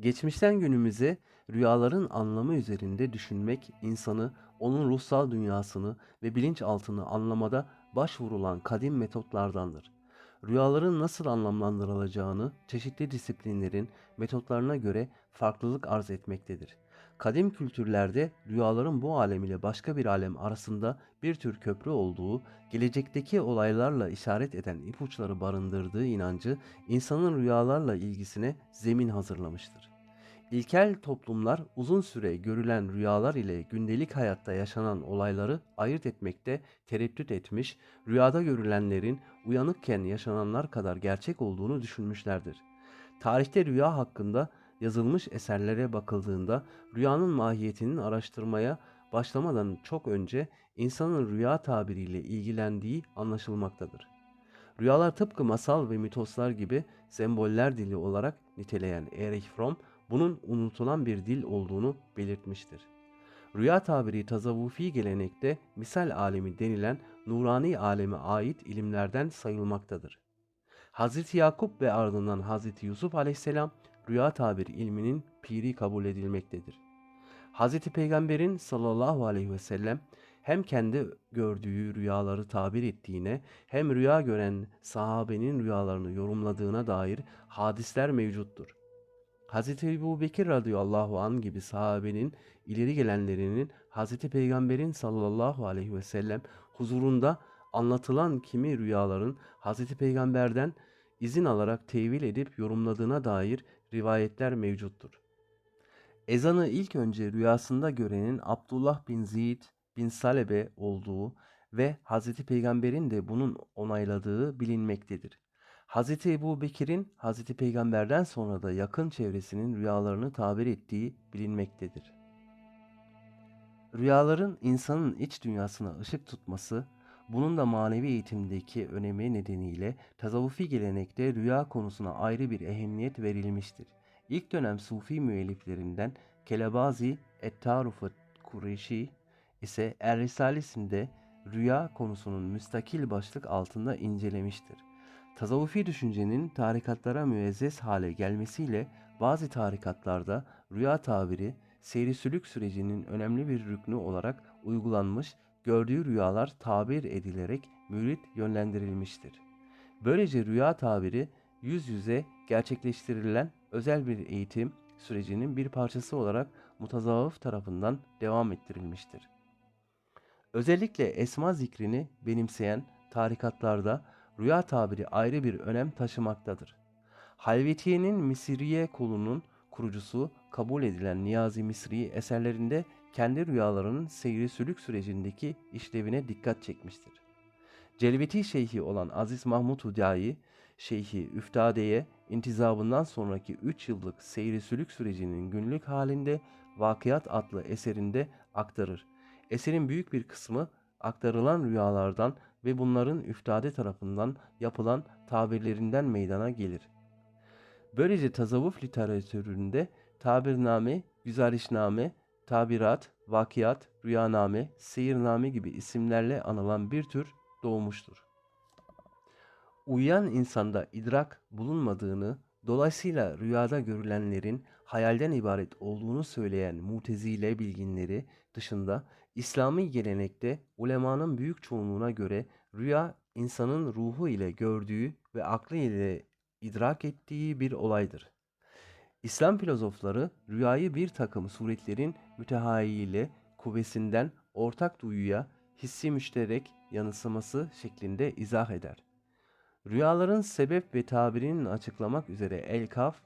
Geçmişten günümüze rüyaların anlamı üzerinde düşünmek insanı, onun ruhsal dünyasını ve bilinçaltını anlamada başvurulan kadim metotlardandır. Rüyaların nasıl anlamlandırılacağını çeşitli disiplinlerin metotlarına göre farklılık arz etmektedir. Kadim kültürlerde rüyaların bu alem ile başka bir alem arasında bir tür köprü olduğu, gelecekteki olaylarla işaret eden ipuçları barındırdığı inancı insanın rüyalarla ilgisine zemin hazırlamıştır. İlkel toplumlar uzun süre görülen rüyalar ile gündelik hayatta yaşanan olayları ayırt etmekte tereddüt etmiş, rüyada görülenlerin uyanıkken yaşananlar kadar gerçek olduğunu düşünmüşlerdir. Tarihte rüya hakkında yazılmış eserlere bakıldığında rüyanın mahiyetinin araştırmaya başlamadan çok önce insanın rüya tabiriyle ilgilendiği anlaşılmaktadır. Rüyalar tıpkı masal ve mitoslar gibi semboller dili olarak niteleyen Erich Fromm bunun unutulan bir dil olduğunu belirtmiştir. Rüya tabiri tasavvufi gelenekte misal alemi denilen nurani aleme ait ilimlerden sayılmaktadır. Hz. Yakup ve ardından Hz. Yusuf aleyhisselam rüya tabiri ilminin piri kabul edilmektedir. Hz. Peygamber'in sallallahu aleyhi ve sellem hem kendi gördüğü rüyaları tabir ettiğine hem rüya gören sahabenin rüyalarını yorumladığına dair hadisler mevcuttur. Hz. Ebu Bekir radıyallahu an gibi sahabenin ileri gelenlerinin Hz. Peygamber'in sallallahu aleyhi ve sellem huzurunda anlatılan kimi rüyaların Hz. Peygamber'den izin alarak tevil edip yorumladığına dair rivayetler mevcuttur. Ezanı ilk önce rüyasında görenin Abdullah bin Ziyid bin Salebe olduğu ve Hz. Peygamber'in de bunun onayladığı bilinmektedir. Hz. Ebu Bekir'in Hz. Peygamber'den sonra da yakın çevresinin rüyalarını tabir ettiği bilinmektedir. Rüyaların insanın iç dünyasına ışık tutması, bunun da manevi eğitimdeki önemi nedeniyle tasavvufi gelenekte rüya konusuna ayrı bir ehemmiyet verilmiştir. İlk dönem Sufi müelliflerinden Kelebazi Et-Tarufat Kureşi ise Er-Risalesinde rüya konusunun müstakil başlık altında incelemiştir. Tasavvufi düşüncenin tarikatlara müezzez hale gelmesiyle bazı tarikatlarda rüya tabiri seyri sülük sürecinin önemli bir rüknü olarak uygulanmış, gördüğü rüyalar tabir edilerek mürit yönlendirilmiştir. Böylece rüya tabiri yüz yüze gerçekleştirilen özel bir eğitim sürecinin bir parçası olarak mutazavvıf tarafından devam ettirilmiştir. Özellikle esma zikrini benimseyen tarikatlarda rüya tabiri ayrı bir önem taşımaktadır. Halvetiye'nin Misriye kolunun kurucusu kabul edilen Niyazi Misri eserlerinde kendi rüyalarının seyri sülük sürecindeki işlevine dikkat çekmiştir. Celveti şeyhi olan Aziz Mahmud Hudai, şeyhi Üftade'ye intizabından sonraki 3 yıllık seyri sülük sürecinin günlük halinde Vakiyat adlı eserinde aktarır. Eserin büyük bir kısmı aktarılan rüyalardan ve bunların üftade tarafından yapılan tabirlerinden meydana gelir. Böylece tasavvuf literatüründe tabirname, güzarişname, tabirat, vakiyat, rüyaname, seyirname gibi isimlerle anılan bir tür doğmuştur. Uyuyan insanda idrak bulunmadığını, dolayısıyla rüyada görülenlerin hayalden ibaret olduğunu söyleyen mutezile bilginleri dışında İslami gelenekte ulemanın büyük çoğunluğuna göre rüya insanın ruhu ile gördüğü ve aklı ile idrak ettiği bir olaydır. İslam filozofları rüyayı bir takım suretlerin mütehayyile kuvvesinden ortak duyuya hissi müşterek yanısaması şeklinde izah eder. Rüyaların sebep ve tabirini açıklamak üzere El-Kaf,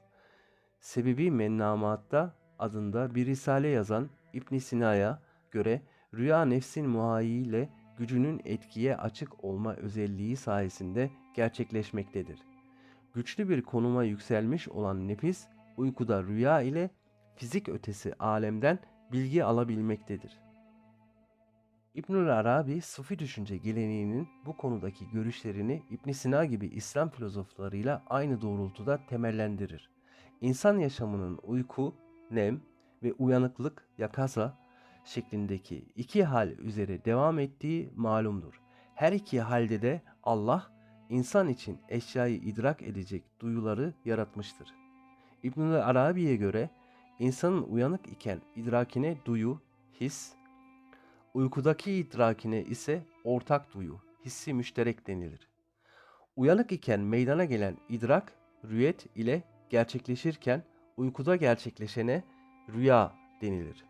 Sebebi Mennamatta adında bir risale yazan İbn Sina'ya göre rüya nefsin muhayyile gücünün etkiye açık olma özelliği sayesinde gerçekleşmektedir. Güçlü bir konuma yükselmiş olan nefis uykuda rüya ile fizik ötesi alemden bilgi alabilmektedir. İbnül Arabi Sufi düşünce geleneğinin bu konudaki görüşlerini İbn Sina gibi İslam filozoflarıyla aynı doğrultuda temellendirir. İnsan yaşamının uyku, nem ve uyanıklık yakasa şeklindeki iki hal üzere devam ettiği malumdur. Her iki halde de Allah insan için eşyayı idrak edecek duyuları yaratmıştır. İbn Arabi'ye göre insanın uyanık iken idrakine duyu, his, uykudaki idrakine ise ortak duyu, hissi müşterek denilir. Uyanık iken meydana gelen idrak, rüyet ile gerçekleşirken uykuda gerçekleşene rüya denilir.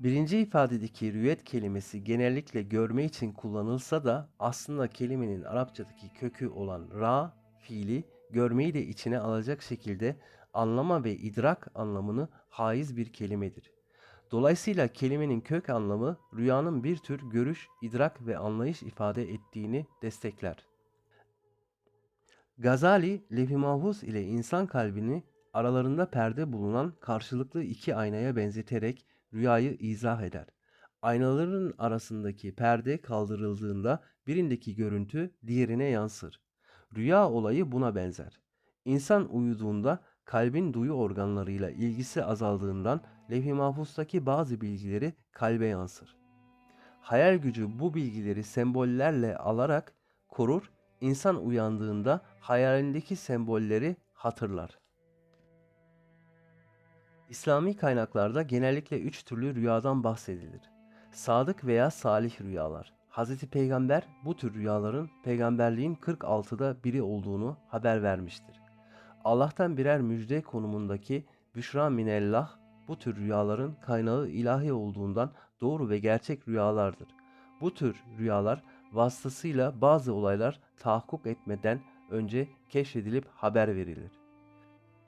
Birinci ifadedeki rüyet kelimesi genellikle görme için kullanılsa da aslında kelimenin Arapçadaki kökü olan ra fiili görmeyi de içine alacak şekilde anlama ve idrak anlamını haiz bir kelimedir. Dolayısıyla kelimenin kök anlamı rüyanın bir tür görüş, idrak ve anlayış ifade ettiğini destekler. Gazali, Levh-i Mahfuz ile insan kalbini aralarında perde bulunan karşılıklı iki aynaya benzeterek rüyayı izah eder. Aynaların arasındaki perde kaldırıldığında birindeki görüntü diğerine yansır. Rüya olayı buna benzer. İnsan uyuduğunda kalbin duyu organlarıyla ilgisi azaldığından levh-i mahfuzdaki bazı bilgileri kalbe yansır. Hayal gücü bu bilgileri sembollerle alarak korur, insan uyandığında hayalindeki sembolleri hatırlar. İslami kaynaklarda genellikle üç türlü rüyadan bahsedilir. Sadık veya salih rüyalar. Hz. Peygamber bu tür rüyaların peygamberliğin 46'da biri olduğunu haber vermiştir. Allah'tan birer müjde konumundaki Büşra minellah bu tür rüyaların kaynağı ilahi olduğundan doğru ve gerçek rüyalardır. Bu tür rüyalar vasıtasıyla bazı olaylar tahakkuk etmeden önce keşfedilip haber verilir.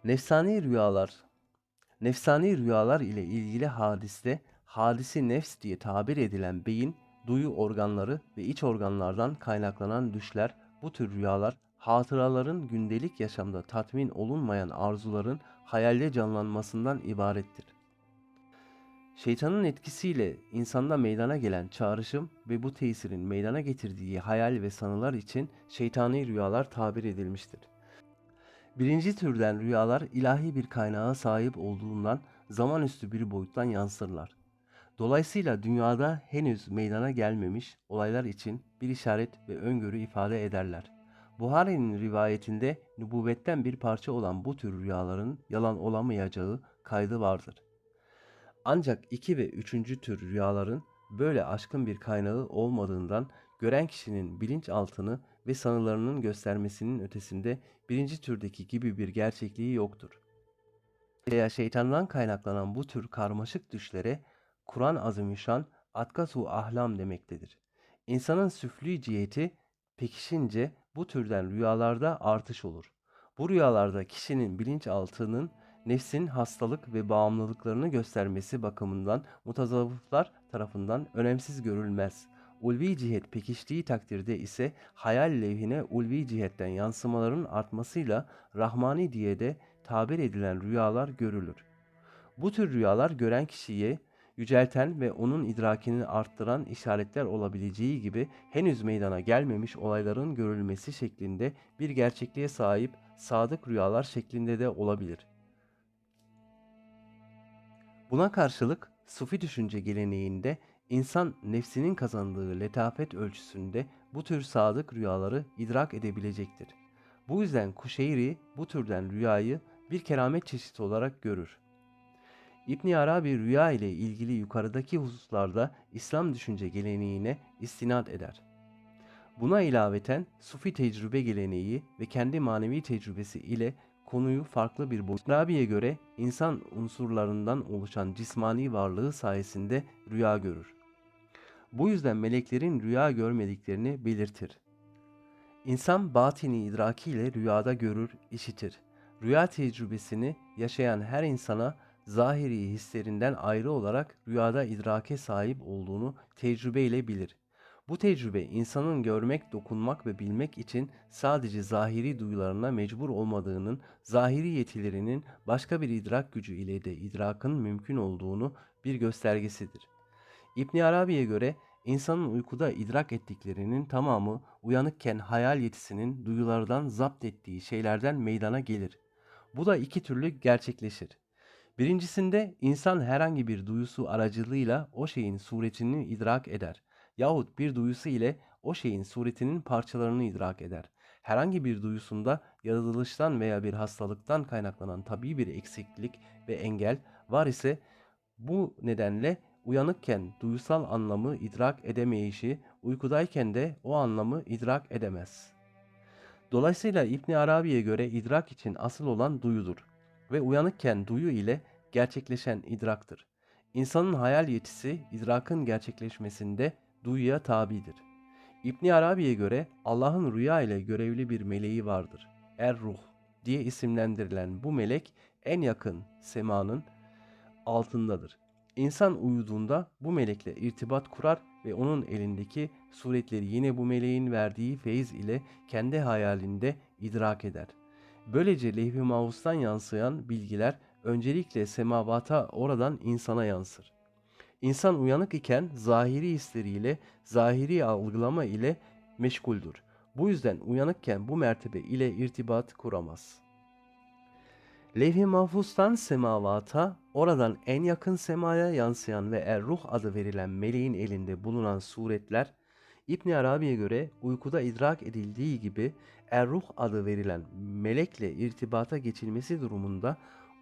Nefsani rüyalar Nefsani rüyalar ile ilgili hadiste hadisi nefs diye tabir edilen beyin, duyu organları ve iç organlardan kaynaklanan düşler bu tür rüyalar hatıraların gündelik yaşamda tatmin olunmayan arzuların hayalde canlanmasından ibarettir. Şeytanın etkisiyle insanda meydana gelen çağrışım ve bu tesirin meydana getirdiği hayal ve sanılar için şeytani rüyalar tabir edilmiştir. Birinci türden rüyalar ilahi bir kaynağa sahip olduğundan zamanüstü bir boyuttan yansırlar. Dolayısıyla dünyada henüz meydana gelmemiş olaylar için bir işaret ve öngörü ifade ederler. Buhari'nin rivayetinde nübüvvetten bir parça olan bu tür rüyaların yalan olamayacağı kaydı vardır. Ancak iki ve üçüncü tür rüyaların böyle aşkın bir kaynağı olmadığından gören kişinin bilinçaltını ve sanılarının göstermesinin ötesinde birinci türdeki gibi bir gerçekliği yoktur. Veya şeytandan kaynaklanan bu tür karmaşık düşlere Kur'an azimüşşan atkatu ahlam demektedir. İnsanın süflü ciheti pekişince bu türden rüyalarda artış olur. Bu rüyalarda kişinin bilinçaltının nefsin hastalık ve bağımlılıklarını göstermesi bakımından mutazavvıflar tarafından önemsiz görülmez. Ulvi cihet pekiştiği takdirde ise hayal levhine ulvi cihetten yansımaların artmasıyla Rahmani diye de tabir edilen rüyalar görülür. Bu tür rüyalar gören kişiye yücelten ve onun idrakini arttıran işaretler olabileceği gibi henüz meydana gelmemiş olayların görülmesi şeklinde bir gerçekliğe sahip sadık rüyalar şeklinde de olabilir. Buna karşılık Sufi düşünce geleneğinde insan nefsinin kazandığı letafet ölçüsünde bu tür sadık rüyaları idrak edebilecektir. Bu yüzden Kuşeyri bu türden rüyayı bir keramet çeşidi olarak görür. İbn Arabi rüya ile ilgili yukarıdaki hususlarda İslam düşünce geleneğine istinad eder. Buna ilaveten Sufi tecrübe geleneği ve kendi manevi tecrübesi ile konuyu farklı bir boyut. Arabi'ye göre insan unsurlarından oluşan cismani varlığı sayesinde rüya görür. Bu yüzden meleklerin rüya görmediklerini belirtir. İnsan batini idrakiyle rüyada görür, işitir. Rüya tecrübesini yaşayan her insana zahiri hislerinden ayrı olarak rüyada idrake sahip olduğunu tecrübeyle bilir. Bu tecrübe insanın görmek, dokunmak ve bilmek için sadece zahiri duyularına mecbur olmadığının, zahiri yetilerinin başka bir idrak gücü ile de idrakın mümkün olduğunu bir göstergesidir. İbn Arabi'ye göre insanın uykuda idrak ettiklerinin tamamı uyanıkken hayal yetisinin duyulardan zapt ettiği şeylerden meydana gelir. Bu da iki türlü gerçekleşir. Birincisinde insan herhangi bir duyusu aracılığıyla o şeyin suretini idrak eder yahut bir duyusu ile o şeyin suretinin parçalarını idrak eder. herhangi bir duyusunda yaratılıştan veya bir hastalıktan kaynaklanan tabii bir eksiklik ve engel var ise bu nedenle uyanıkken duysal anlamı idrak edemeyişi, uykudayken de o anlamı idrak edemez. Dolayısıyla İbn Arabi'ye göre idrak için asıl olan duyudur ve uyanıkken duyu ile gerçekleşen idraktır. İnsanın hayal yetisi idrakın gerçekleşmesinde duyuya tabidir. İbn Arabi'ye göre Allah'ın rüya ile görevli bir meleği vardır. Er-Ruh diye isimlendirilen bu melek en yakın semanın altındadır. İnsan uyuduğunda bu melekle irtibat kurar ve onun elindeki suretleri yine bu meleğin verdiği feyiz ile kendi hayalinde idrak eder. Böylece levh-i mahfuzdan yansıyan bilgiler öncelikle semavata oradan insana yansır. İnsan uyanık iken zahiri hisleriyle, zahiri algılama ile meşguldür. Bu yüzden uyanıkken bu mertebe ile irtibat kuramaz. Levh-i mahfuzdan semavata, oradan en yakın semaya yansıyan ve er-ruh adı verilen meleğin elinde bulunan suretler, İbn Arabi'ye göre uykuda idrak edildiği gibi er-ruh adı verilen melekle irtibata geçilmesi durumunda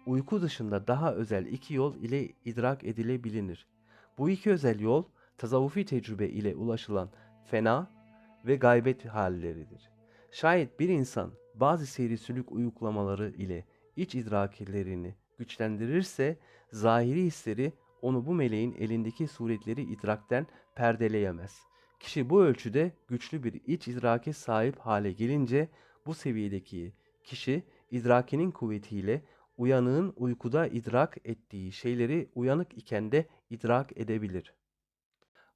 uyku dışında daha özel iki yol ile idrak edilebilir. Bu iki özel yol tasavvufi tecrübe ile ulaşılan fena ve gaybet halleridir. Şayet bir insan bazı seyri sülük uyuklamaları ile iç idraklerini güçlendirirse zahiri hisleri onu bu meleğin elindeki suretleri idrakten perdeleyemez. Kişi bu ölçüde güçlü bir iç idrake sahip hale gelince bu seviyedeki kişi idrakinin kuvvetiyle uyanığın uykuda idrak ettiği şeyleri uyanık iken de idrak edebilir.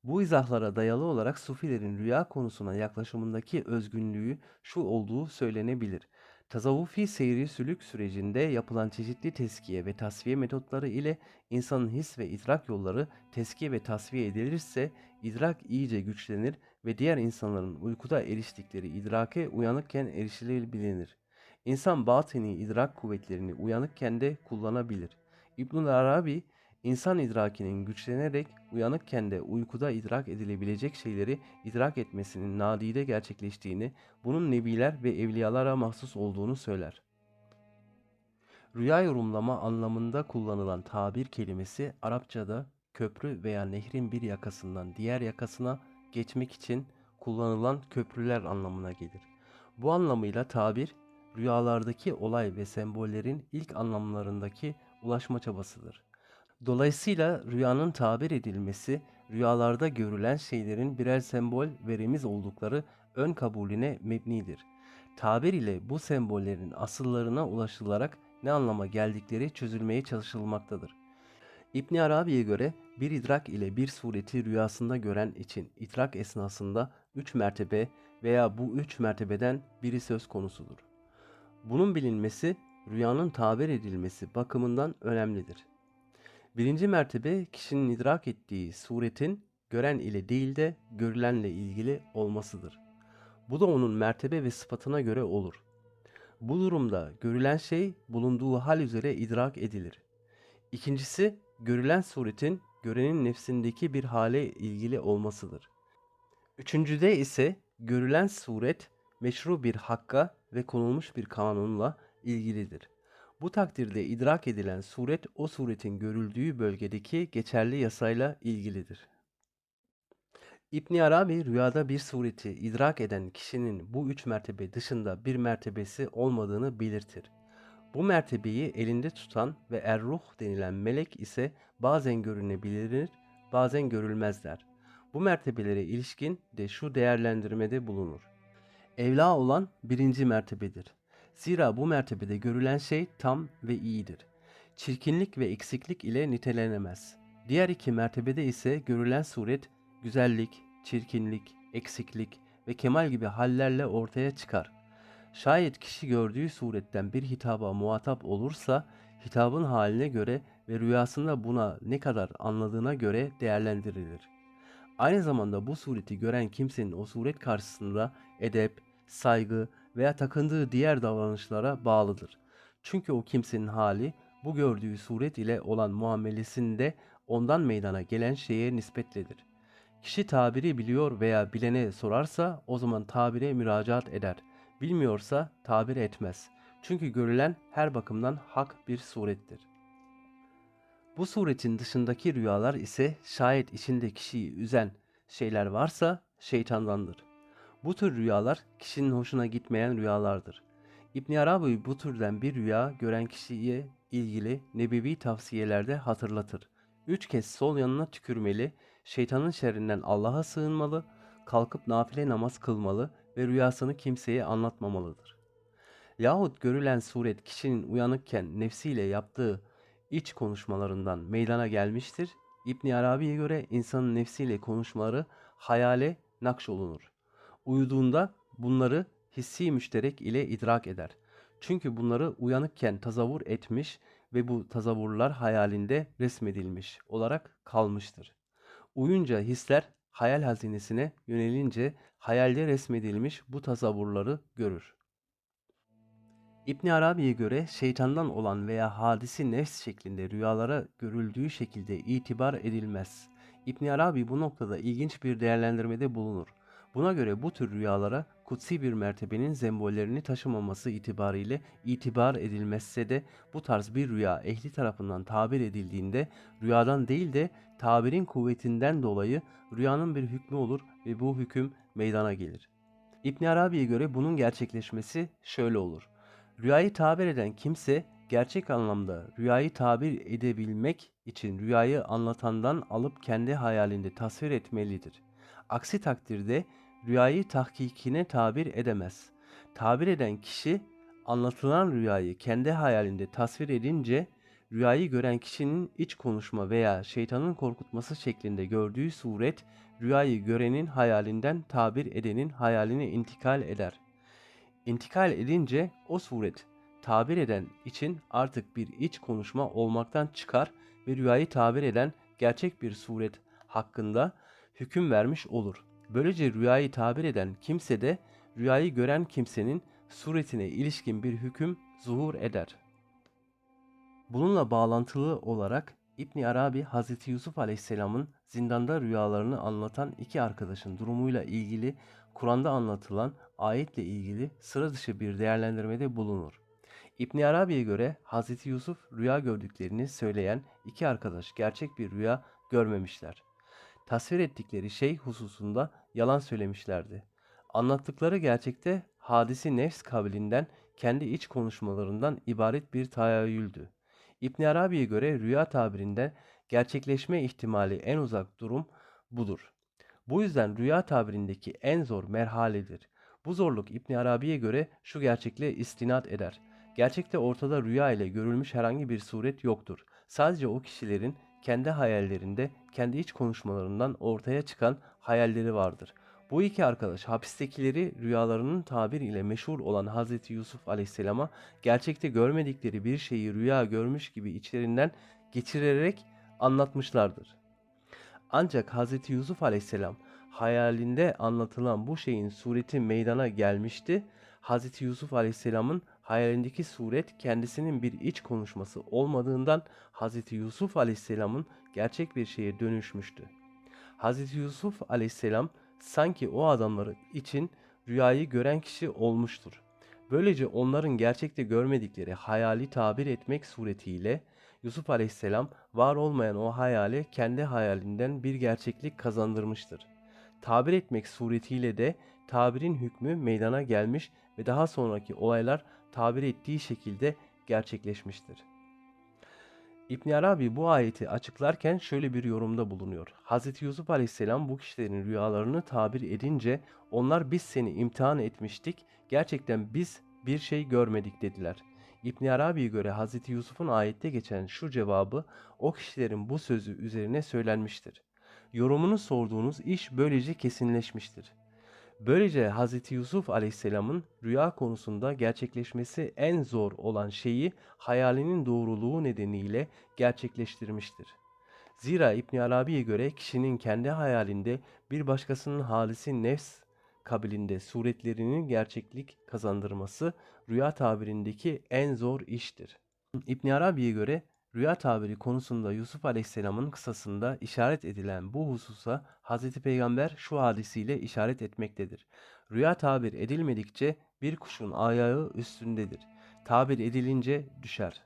Bu izahlara dayalı olarak Sufilerin rüya konusuna yaklaşımındaki özgünlüğü şu olduğu söylenebilir. Tasavvufi seyri sülük sürecinde yapılan çeşitli teskiye ve tasfiye metotları ile insanın his ve idrak yolları teskiye ve tasfiye edilirse idrak iyice güçlenir ve diğer insanların uykuda eriştikleri idrake uyanıkken erişilebilir. İnsan batini idrak kuvvetlerini uyanıkken de kullanabilir. İbnül Arabi, insan idrakinin güçlenerek uyanıkken de uykuda idrak edilebilecek şeyleri idrak etmesinin nadide gerçekleştiğini, bunun nebiler ve evliyalara mahsus olduğunu söyler. Rüya yorumlama anlamında kullanılan tabir kelimesi Arapçada köprü veya nehrin bir yakasından diğer yakasına geçmek için kullanılan köprüler anlamına gelir. Bu anlamıyla tabir rüyalardaki olay ve sembollerin ilk anlamlarındaki ulaşma çabasıdır. Dolayısıyla rüyanın tabir edilmesi, rüyalarda görülen şeylerin birer sembol ve remiz oldukları ön kabulüne mebnidir. Tabir ile bu sembollerin asıllarına ulaşılarak ne anlama geldikleri çözülmeye çalışılmaktadır. İbn Arabi'ye göre bir idrak ile bir sureti rüyasında gören için idrak esnasında üç mertebe veya bu üç mertebeden biri söz konusudur. Bunun bilinmesi rüyanın tabir edilmesi bakımından önemlidir. Birinci mertebe kişinin idrak ettiği suretin gören ile değil de görülenle ilgili olmasıdır. Bu da onun mertebe ve sıfatına göre olur. Bu durumda görülen şey bulunduğu hal üzere idrak edilir. İkincisi görülen suretin görenin nefsindeki bir hale ilgili olmasıdır. Üçüncüde ise görülen suret meşru bir hakka ve konulmuş bir kanunla ilgilidir. Bu takdirde idrak edilen suret o suretin görüldüğü bölgedeki geçerli yasayla ilgilidir. İbn Arabi rüyada bir sureti idrak eden kişinin bu üç mertebe dışında bir mertebesi olmadığını belirtir. Bu mertebeyi elinde tutan ve er-ruh denilen melek ise bazen görünebilir, bazen görülmezler. Bu mertebelere ilişkin de şu değerlendirmede bulunur. Evla olan birinci mertebedir. Zira bu mertebede görülen şey tam ve iyidir. Çirkinlik ve eksiklik ile nitelenemez. Diğer iki mertebede ise görülen suret güzellik, çirkinlik, eksiklik ve kemal gibi hallerle ortaya çıkar. Şayet kişi gördüğü suretten bir hitaba muhatap olursa hitabın haline göre ve rüyasında buna ne kadar anladığına göre değerlendirilir. Aynı zamanda bu sureti gören kimsenin o suret karşısında edep, saygı veya takındığı diğer davranışlara bağlıdır. Çünkü o kimsenin hali bu gördüğü suret ile olan muamelesinde ondan meydana gelen şeye nispetlidir. Kişi tabiri biliyor veya bilene sorarsa o zaman tabire müracaat eder Bilmiyorsa tabir etmez. Çünkü görülen her bakımdan hak bir surettir. Bu suretin dışındaki rüyalar ise şayet içinde kişiyi üzen şeyler varsa şeytandandır. Bu tür rüyalar kişinin hoşuna gitmeyen rüyalardır. İbn Arabi bu türden bir rüya gören kişiye ilgili nebevi tavsiyelerde hatırlatır. Üç kez sol yanına tükürmeli, şeytanın şerrinden Allah'a sığınmalı, kalkıp nafile namaz kılmalı ve rüyasını kimseye anlatmamalıdır. Yahut görülen suret kişinin uyanıkken nefsiyle yaptığı iç konuşmalarından meydana gelmiştir. İbn Arabi'ye göre insanın nefsiyle konuşmaları hayale nakşolunur. Uyuduğunda bunları hissi müşterek ile idrak eder. Çünkü bunları uyanıkken tazavvur etmiş ve bu tazavvurlar hayalinde resmedilmiş olarak kalmıştır. Uyunca hisler hayal hazinesine yönelince hayalde resmedilmiş bu tasavvurları görür. İbn Arabi'ye göre şeytandan olan veya hadisi nefs şeklinde rüyalara görüldüğü şekilde itibar edilmez. İbn Arabi bu noktada ilginç bir değerlendirmede bulunur. Buna göre bu tür rüyalara kutsi bir mertebenin sembollerini taşımaması itibariyle itibar edilmezse de bu tarz bir rüya ehli tarafından tabir edildiğinde rüyadan değil de tabirin kuvvetinden dolayı rüyanın bir hükmü olur ve bu hüküm meydana gelir. İbn Arabi'ye göre bunun gerçekleşmesi şöyle olur. Rüyayı tabir eden kimse gerçek anlamda rüyayı tabir edebilmek için rüyayı anlatandan alıp kendi hayalinde tasvir etmelidir. Aksi takdirde rüyayı tahkikine tabir edemez. Tabir eden kişi anlatılan rüyayı kendi hayalinde tasvir edince rüyayı gören kişinin iç konuşma veya şeytanın korkutması şeklinde gördüğü suret rüyayı görenin hayalinden tabir edenin hayaline intikal eder. İntikal edince o suret tabir eden için artık bir iç konuşma olmaktan çıkar ve rüyayı tabir eden gerçek bir suret hakkında hüküm vermiş olur. Böylece rüyayı tabir eden kimse de rüyayı gören kimsenin suretine ilişkin bir hüküm zuhur eder. Bununla bağlantılı olarak İbn Arabi Hazreti Yusuf Aleyhisselam'ın zindanda rüyalarını anlatan iki arkadaşın durumuyla ilgili Kur'an'da anlatılan ayetle ilgili sıra dışı bir değerlendirmede bulunur. İbn Arabi'ye göre Hazreti Yusuf rüya gördüklerini söyleyen iki arkadaş gerçek bir rüya görmemişler. Tasvir ettikleri şey hususunda yalan söylemişlerdi. Anlattıkları gerçekte hadisi nefs kabilinden kendi iç konuşmalarından ibaret bir tahayyüldü. İbn Arabi'ye göre rüya tabirinde gerçekleşme ihtimali en uzak durum budur. Bu yüzden rüya tabirindeki en zor merhaledir. Bu zorluk İbn Arabi'ye göre şu gerçekle istinat eder. Gerçekte ortada rüya ile görülmüş herhangi bir suret yoktur. Sadece o kişilerin kendi hayallerinde, kendi iç konuşmalarından ortaya çıkan hayalleri vardır. Bu iki arkadaş hapistekileri rüyalarının tabir ile meşhur olan Hazreti Yusuf Aleyhisselam'a gerçekte görmedikleri bir şeyi rüya görmüş gibi içlerinden geçirerek anlatmışlardır. Ancak Hazreti Yusuf Aleyhisselam hayalinde anlatılan bu şeyin sureti meydana gelmişti. Hazreti Yusuf Aleyhisselam'ın hayalindeki suret kendisinin bir iç konuşması olmadığından Hazreti Yusuf Aleyhisselam'ın gerçek bir şeye dönüşmüştü. Hazreti Yusuf Aleyhisselam sanki o adamları için rüyayı gören kişi olmuştur. Böylece onların gerçekte görmedikleri hayali tabir etmek suretiyle Yusuf Aleyhisselam var olmayan o hayale kendi hayalinden bir gerçeklik kazandırmıştır. Tabir etmek suretiyle de tabirin hükmü meydana gelmiş ve daha sonraki olaylar tabir ettiği şekilde gerçekleşmiştir. İbn Arabi bu ayeti açıklarken şöyle bir yorumda bulunuyor. Hz. Yusuf Aleyhisselam bu kişilerin rüyalarını tabir edince onlar biz seni imtihan etmiştik. Gerçekten biz bir şey görmedik dediler. İbn Arabi'ye göre Hz. Yusuf'un ayette geçen şu cevabı o kişilerin bu sözü üzerine söylenmiştir. Yorumunu sorduğunuz iş böylece kesinleşmiştir. Böylece Hz. Yusuf Aleyhisselam'ın rüya konusunda gerçekleşmesi en zor olan şeyi hayalinin doğruluğu nedeniyle gerçekleştirmiştir. Zira İbn Arabi'ye göre kişinin kendi hayalinde bir başkasının halisi nefs kabilinde suretlerinin gerçeklik kazandırması rüya tabirindeki en zor iştir. İbn Arabi'ye göre Rüya tabiri konusunda Yusuf Aleyhisselam'ın kısasında işaret edilen bu hususa Hz. Peygamber şu hadisiyle işaret etmektedir. Rüya tabir edilmedikçe bir kuşun ayağı üstündedir. Tabir edilince düşer.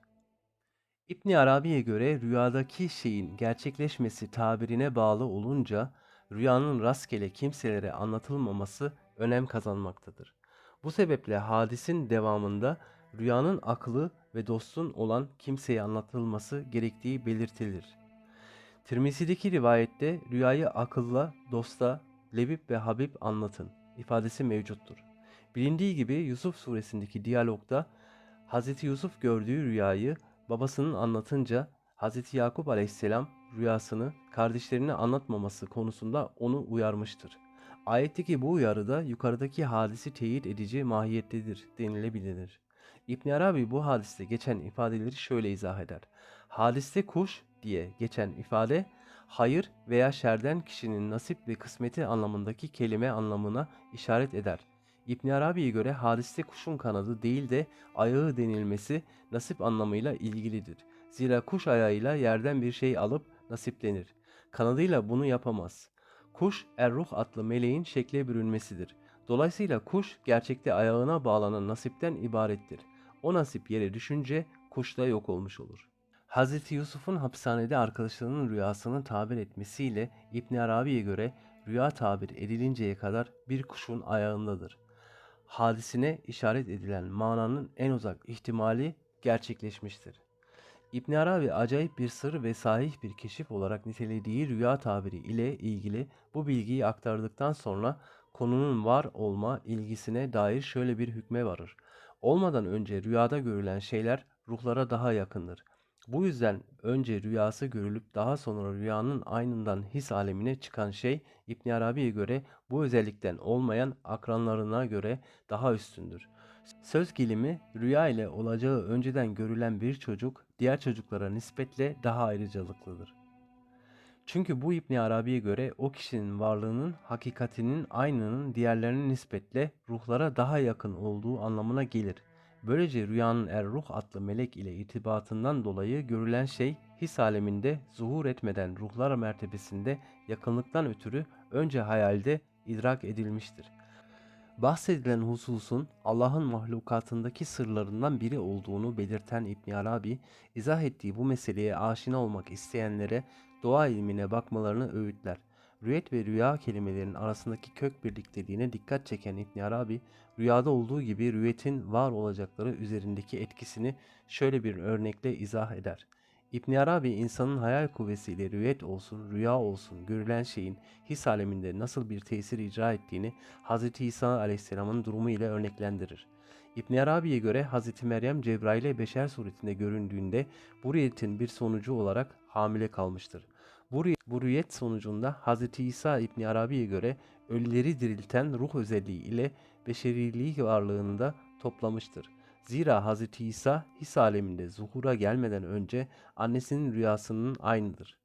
İbni Arabi'ye göre rüyadaki şeyin gerçekleşmesi tabirine bağlı olunca rüyanın rastgele kimselere anlatılmaması önem kazanmaktadır. Bu sebeple hadisin devamında rüyanın aklı ve dostun olan kimseye anlatılması gerektiği belirtilir. Tirmizi'deki rivayette rüyayı akılla, dosta, Lebib ve Habib anlatın ifadesi mevcuttur. Bilindiği gibi Yusuf suresindeki diyalogda Hz. Yusuf gördüğü rüyayı babasının anlatınca Hz. Yakup aleyhisselam rüyasını kardeşlerine anlatmaması konusunda onu uyarmıştır. Ayetteki bu uyarıda yukarıdaki hadisi teyit edici mahiyettedir denilebilir. İbn Arabi bu hadiste geçen ifadeleri şöyle izah eder. Hadiste kuş diye geçen ifade hayır veya şerden kişinin nasip ve kısmeti anlamındaki kelime anlamına işaret eder. İbn Arabi'ye göre hadiste kuşun kanadı değil de ayağı denilmesi nasip anlamıyla ilgilidir. Zira kuş ayağıyla yerden bir şey alıp nasiplenir. Kanadıyla bunu yapamaz. Kuş Erruh adlı meleğin şekle bürünmesidir. Dolayısıyla kuş gerçekte ayağına bağlanan nasipten ibarettir. O nasip yere düşünce kuş da yok olmuş olur. Hz. Yusuf'un hapishanede arkadaşlarının rüyasını tabir etmesiyle İbn Arabi'ye göre rüya tabir edilinceye kadar bir kuşun ayağındadır. Hadisine işaret edilen mananın en uzak ihtimali gerçekleşmiştir. İbn Arabi acayip bir sır ve sahih bir keşif olarak nitelediği rüya tabiri ile ilgili bu bilgiyi aktardıktan sonra konunun var olma ilgisine dair şöyle bir hükme varır. Olmadan önce rüyada görülen şeyler ruhlara daha yakındır. Bu yüzden önce rüyası görülüp daha sonra rüyanın aynından his alemine çıkan şey İbn Arabi'ye göre bu özellikten olmayan akranlarına göre daha üstündür. Söz gelimi rüya ile olacağı önceden görülen bir çocuk diğer çocuklara nispetle daha ayrıcalıklıdır. Çünkü bu İbn Arabi'ye göre o kişinin varlığının hakikatinin aynının diğerlerine nispetle ruhlara daha yakın olduğu anlamına gelir. Böylece rüyanın er-ruh adlı melek ile irtibatından dolayı görülen şey his aleminde zuhur etmeden ruhlar mertebesinde yakınlıktan ötürü önce hayalde idrak edilmiştir. Bahsedilen hususun Allah'ın mahlukatındaki sırlarından biri olduğunu belirten İbn Arabi, izah ettiği bu meseleye aşina olmak isteyenlere doğa ilmine bakmalarını öğütler. Rüyet ve rüya kelimelerinin arasındaki kök birlikteliğine dikkat çeken İbn Arabi, rüyada olduğu gibi rüyetin var olacakları üzerindeki etkisini şöyle bir örnekle izah eder. İbn Arabi insanın hayal kuvvesiyle rüyet olsun, rüya olsun görülen şeyin his aleminde nasıl bir tesir icra ettiğini Hz. İsa aleyhisselamın durumu ile örneklendirir. İbn Arabi'ye göre Hz. Meryem Cebrail'e beşer suretinde göründüğünde bu rüyetin bir sonucu olarak hamile kalmıştır. Bu, rüyet, sonucunda Hz. İsa İbn Arabi'ye göre ölüleri dirilten ruh özelliği ile beşeriliği varlığını da toplamıştır. Zira Hz. İsa his aleminde zuhura gelmeden önce annesinin rüyasının aynıdır.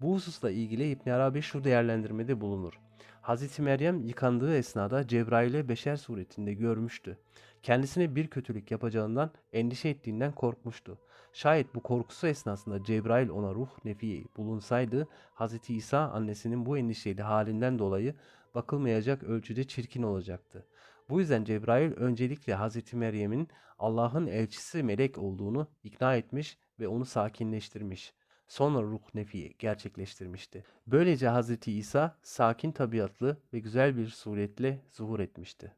Bu hususla ilgili İbn Arabi şu değerlendirmede bulunur. Hz. Meryem yıkandığı esnada Cebrail'e beşer suretinde görmüştü. Kendisine bir kötülük yapacağından endişe ettiğinden korkmuştu. Şayet bu korkusu esnasında Cebrail ona ruh nefi bulunsaydı Hz. İsa annesinin bu endişeli halinden dolayı bakılmayacak ölçüde çirkin olacaktı. Bu yüzden Cebrail öncelikle Hz. Meryem'in Allah'ın elçisi melek olduğunu ikna etmiş ve onu sakinleştirmiş. Sonra ruh nefi gerçekleştirmişti. Böylece Hz. İsa sakin tabiatlı ve güzel bir suretle zuhur etmişti.